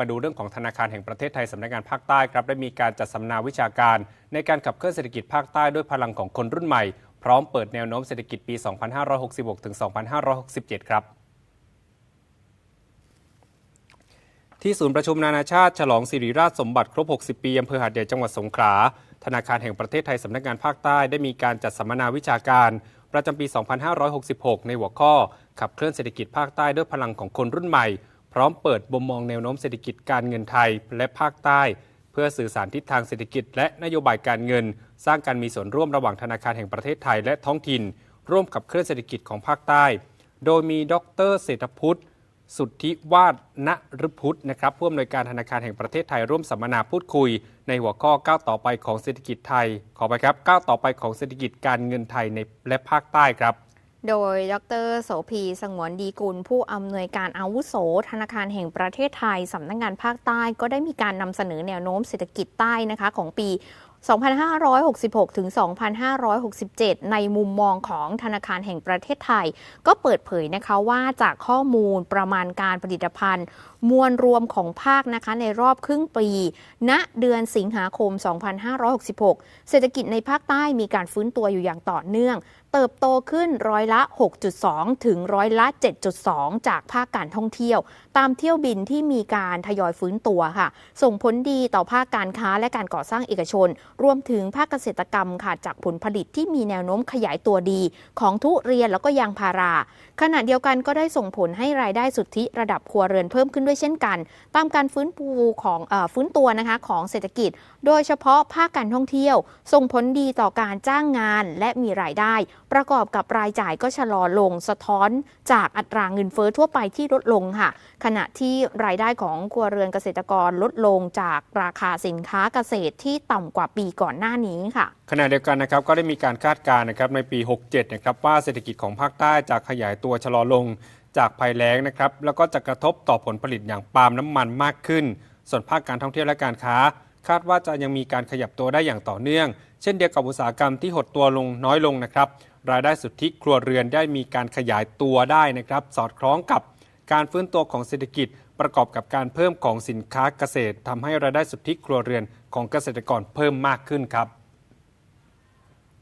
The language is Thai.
มาดูเรื่องของธนาคารแห่งประเทศไทยสำนักงานภาคใต้ครับได้มีการจัดสัมมนาวิชาการ ในการขับเคลื่อนเศรษฐกิจภาคใต้ด้วยพลังของคนรุ่นใหม่ พร้อมเปิดแนวโน้มเศรษฐกิจปี 2566 ถึง 2567 ครับที่ศูนย์ประชุมนานาชาติฉลองสิริราชสมบัติครบ 60 ปีอำเภอหาดใหญ่จังหวัดสงขลา ธนาคารแห่งประเทศไทยสำนักงานภาคใต้ได้มีการจัดสัมมนาวิชาการ ประจำปี 2566 ในหัวข้อ ขับเคลื่อนเศรษฐกิจภาคใต้ด้วยพลังของคนรุ่นใหม่ พร้อมเปิดบ่มมองแนวโน้มเศรษฐกิจการเงินไทยและภาคใต้ เพื่อสื่อสารทิศทางเศรษฐกิจและนโยบายการเงิน สร้างการมีส่วนร่วมระหว่างธนาคารแห่งประเทศไทยและท้องถิ่น ร่วมขับเคลื่อนเศรษฐกิจของภาคใต้ โดยมีดรเศรษฐพุทธสุทธิวาดณรพุทธนะครับผู้อำนวยการธนาคารแห่งประเทศไทยร่วมสัมมนาพูดคุย ในหัวข้อก้าวต่อไปของเศรษฐกิจไทย ขอไปครับก้าวต่อไปของเศรษฐกิจการเงินไทยในและภาคใต้ครับ โดย ดรโสภีสงวนดีกุล ผู้อำนวยการอาวุโส ธนาคารแห่งประเทศไทย สำนักงงานภาคใต้ ก็ได้มีการนำเสนอแนวโน้มเศรษฐกิจใต้นะคะของปี 2566 ถึง 2567 ในมุมมองของธนาคารแห่งประเทศไทย ก็เปิดเผยนะคะว่าจากข้อมูลประมาณการผลิตภัณฑ์ มวลรวมของภาคนะคะในรอบครึ่งปี ณ เดือนสิงหาคม 2566 เศรษฐกิจในภาคใต้มีการฟื้นตัวอยู่อย่างต่อเนื่อง เติบโตขึ้นร้อยละ 6.2 ถึงร้อยละ 7.2 จากภาคการท่องเที่ยว ตามเที่ยวบินที่มีการทยอยฟื้นตัวค่ะ ส่งผลดีต่อภาคการค้าและการก่อสร้างเอกชนรวมถึงภาคเกษตรกรรมค่ะจากผลผลิตที่มีแนวโน้มขยายตัวดีของทุเรียนแล้วก็ยางพารา ขณะเดียวกันก็ได้ส่งผลให้รายได้สุทธิระดับครัวเรือนเพิ่มขึ้นด้วยเช่นกัน ตามการฟื้นฟูของออฟื้นตัวนะคะของเศรษฐกิจ โดยเฉพาะภาคการท่องเที่ยว ส่งผลดีต่อการจ้างงานและมีรายได้ ประกอบกับรายจ่ายก็ชะลอลงสะท้อนจากอัตราเงินเฟ้อทั่วไปที่ลดลงค่ะ ขณะที่รายได้ของครัวเรือนเกษตรกรลดลงจากราคาสินค้าเกษตรที่ต่ำกว่าปีก่อนหน้านี้ค่ะขณะเดียวกันนะครับก็ได้มีการคาดการณ์นะครับในปี 67 นะครับว่าเศรษฐกิจของภาคใต้จะขยายตัวชะลอลงจากภัยแล้งนะครับแล้วก็จะกระทบต่อผลผลิตอย่างปาล์มน้ำมันมากขึ้น ส่วนภาคการท่องเที่ยวและการค้า คาดว่าจะยังมีการขยับตัวได้อย่างต่อเนื่อง เช่นเดียวกับอุตสาหกรรมที่หดตัวลงน้อยลงนะครับรายได้สุทธิครัวเรือนได้มีการขยายตัวได้นะครับ สอดคล้องกับ การฟื้นตัวของเศรษฐกิจประกอบกับการเพิ่มของสินค้าเกษตรทำให้รายได้สุทธิครัวเรือนของเกษตรกรเพิ่มมากขึ้นครับ